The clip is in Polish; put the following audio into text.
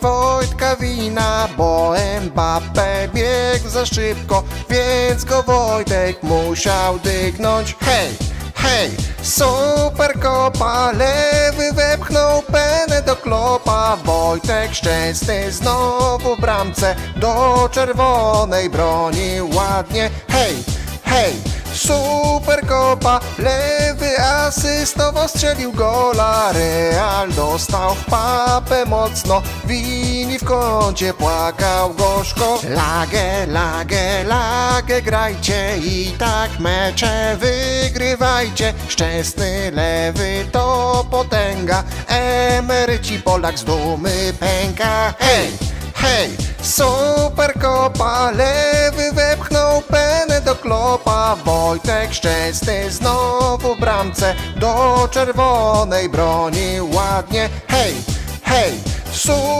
Wojtka wina, bo Mbappe biegł za szybko, więc go Wojtek musiał dygnąć. Hej, hej, super kopa, lewy wepchnął penę do klopa, Wojtek szczęsny znowu w bramce, do czerwonej broni ładnie. Hej, hej, super kopa, lewy asystowo strzelił gola, Real dostał w papę mocno, Wini w kącie płakał gorzko. Lagę, lagę, lagę grajcie i tak mecze wygrywajcie. Szczęsny lewy to potęga, emeryci Polak z dumy pęka. Hej! Hej, super kopa, lewy wepchnął klopa, Wojtek szczęsny znowu w bramce, do czerwonej broni ładnie, hej, hej, super